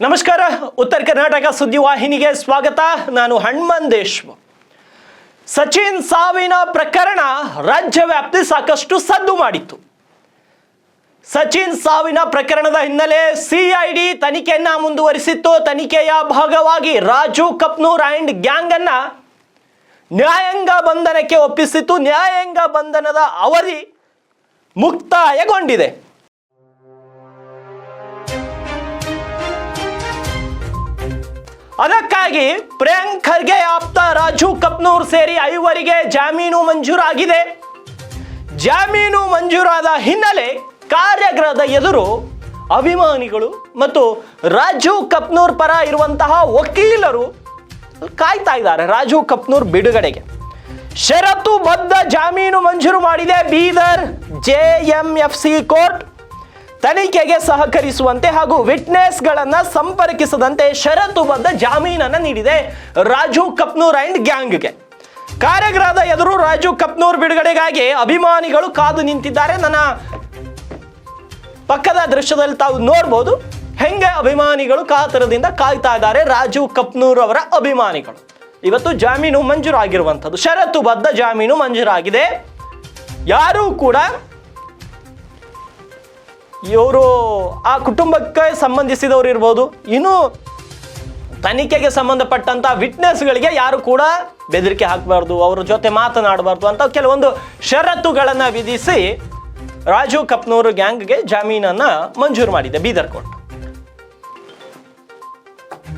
ನಮಸ್ಕಾರ. ಉತ್ತರ ಕರ್ನಾಟಕ ಸುದ್ದಿವಾಹಿನಿಗೆ ಸ್ವಾಗತ. ನಾನು ದೇಶ್ಮುಖ್. ಸಚಿನ್ ಸಾವಿನ ಪ್ರಕರಣ ರಾಜ್ಯ ವ್ಯಾಪ್ತಿ ಸಾಕಷ್ಟು ಸದ್ದು ಮಾಡಿತ್ತು. ಸಚಿನ್ ಸಾವಿನ ಪ್ರಕರಣದ ಹಿನ್ನೆಲೆ ಸಿಐಡಿ ತನಿಖೆಯನ್ನ ಮುಂದುವರಿಸಿತ್ತು. ತನಿಖೆಯ ಭಾಗವಾಗಿ ರಾಜು ಕಪ್ನೂರ್ ಅಂಡ್ ಗ್ಯಾಂಗ್ ಅನ್ನ ನ್ಯಾಯಾಂಗ ಬಂಧನಕ್ಕೆ ಒಪ್ಪಿಸಿತ್ತು. ನ್ಯಾಯಾಂಗ ಬಂಧನದ ಅವಧಿ ಮುಕ್ತಾಯಗೊಂಡಿದೆ. ಅದಕ್ಕಾಗಿ ಪ್ರಿಯಾಂಕ್ ಖರ್ಗೆ ಆಪ್ತ ರಾಜು ಕಪ್ನೂರ್ ಸೇರಿ ಐವರಿಗೆ ಜಾಮೀನು ಮಂಜೂರಾಗಿದೆ. ಜಾಮೀನು ಮಂಜೂರಾದ ಹಿನ್ನೆಲೆ ಕಾರ್ಯಾಗೃಹದ ಎದುರು ಅಭಿಮಾನಿಗಳು ಮತ್ತು ರಾಜು ಕಪ್ನೂರ್ ಪರ ಇರುವಂತಹ ವಕೀಲರು ಕಾಯ್ತಾ ಇದ್ದಾರೆ ರಾಜು ಕಪ್ನೂರ್ ಬಿಡುಗಡೆಗೆ. ಷರತ್ತು ಬದ್ಧ ಜಾಮೀನು ಮಂಜೂರು ಮಾಡಿದೆ ಬೀದರ್ ಜೆಎಂಎಫ್ಸಿ ಕೋರ್ಟ್. ತನಿಖೆಗೆ ಸಹಕರಿಸುವಂತೆ ಹಾಗೂ ವಿಟ್ನೆಸ್ಗಳನ್ನು ಸಂಪರ್ಕಿಸದಂತೆ ಷರತ್ತುಬದ್ಧ ಜಾಮೀನನ್ನು ನೀಡಿದೆ ರಾಜು ಕಪ್ನೂರ್ ಅಂಡ್ ಗ್ಯಾಂಗ್ಗೆ. ಕಾರ್ಯಗ್ರಹದ ಎದುರು ರಾಜು ಕಪ್ನೂರ್ ಬಿಡುಗಡೆಗಾಗಿ ಅಭಿಮಾನಿಗಳು ಕಾದು ನಿಂತಿದ್ದಾರೆ. ನನ್ನ ಪಕ್ಕದ ದೃಶ್ಯದಲ್ಲಿ ತಾವು ನೋಡ್ಬೋದು ಹೆಂಗೆ ಅಭಿಮಾನಿಗಳು ಕಾತರದಿಂದ ಕಾಯ್ತಾ ಇದ್ದಾರೆ ರಾಜು ಕಪ್ನೂರ್ ಅವರ ಅಭಿಮಾನಿಗಳು. ಇವತ್ತು ಜಾಮೀನು ಮಂಜೂರಾಗಿರುವಂಥದ್ದು. ಷರತ್ತುಬದ್ಧ ಜಾಮೀನು ಮಂಜೂರಾಗಿದೆ. ಯಾರೂ ಕೂಡ ಇವರು ಆ ಕುಟುಂಬಕ್ಕೆ ಸಂಬಂಧಿಸಿದವರು ಇರ್ಬೋದು. ಇನ್ನು ತನಿಖೆಗೆ ಸಂಬಂಧಪಟ್ಟಂಥ ವಿಟ್ನೆಸ್ಗಳಿಗೆ ಯಾರು ಕೂಡ ಬೆದರಿಕೆ ಹಾಕಬಾರ್ದು, ಅವ್ರ ಜೊತೆ ಮಾತನಾಡಬಾರ್ದು ಅಂತ ಕೆಲವೊಂದು ಷರತ್ತುಗಳನ್ನು ವಿಧಿಸಿ ರಾಜು ಕಪ್ನೂರು ಗ್ಯಾಂಗ್ಗೆ ಜಾಮೀನನ್ನ ಮಂಜೂರು ಮಾಡಿದೆ ಬೀದರ್ ಕೋರ್ಟ್.